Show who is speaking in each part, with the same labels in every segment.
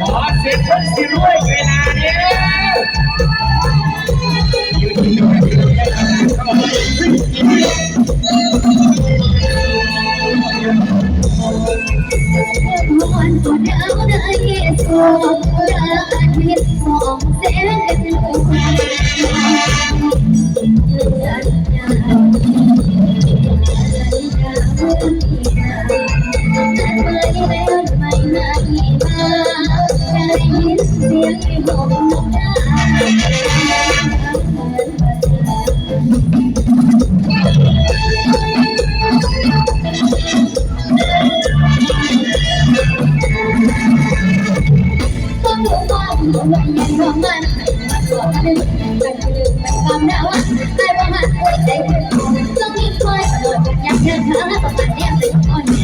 Speaker 1: ขอเสียสิรวยวยู่
Speaker 2: นาวเกี่ย Thank you.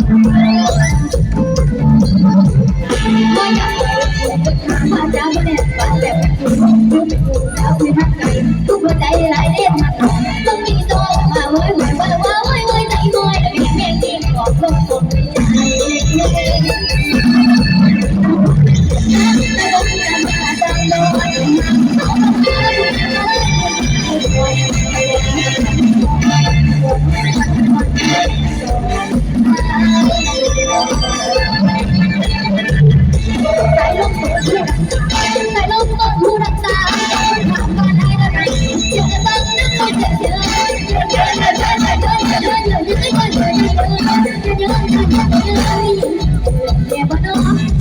Speaker 2: mình buồn hát này cũng phải chạy lại đi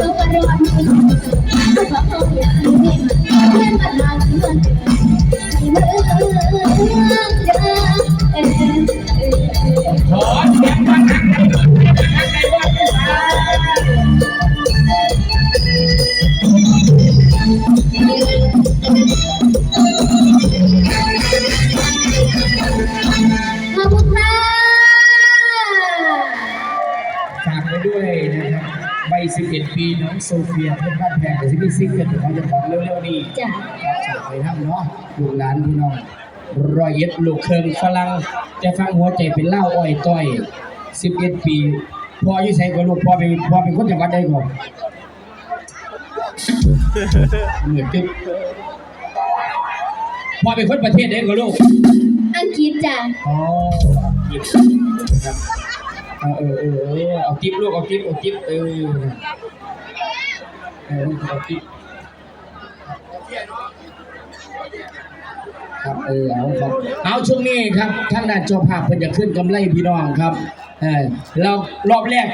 Speaker 2: Thank you. 11 ปีน้องโซเฟียเพื่อนบ้านแพงแต่ที่พี่ซิกเกิดของเจะา
Speaker 1: ของเร็วๆนี้
Speaker 2: จ้ะ
Speaker 1: ฝากไปทำเนาะลูกหลานพี่น้องรอยเย็บลูกเคืองฝรั่งจะฟังหัวใจเป็นเล่าอ้อยต้อย 11 ปีพ่ออยู่ใส่กับลูกพ่อเป็นพ่อเป็นคนจังหวัดใดก่อนเหมือนกันพ่อเป็นคนประเทศใดก็ลูก
Speaker 2: อังกฤษจ้ะ
Speaker 1: อ๋อครับ เออเออเออเอากิ๊บลูกเอากิ๊บเอากิ๊บเออเออเอากิ๊บครับเออเอาครับเอาช่วงนี้ครับทางด้านเจ้าภาพเพิ่นจะขึ้นกำไรพี่น้องครับเออเรารอบแรก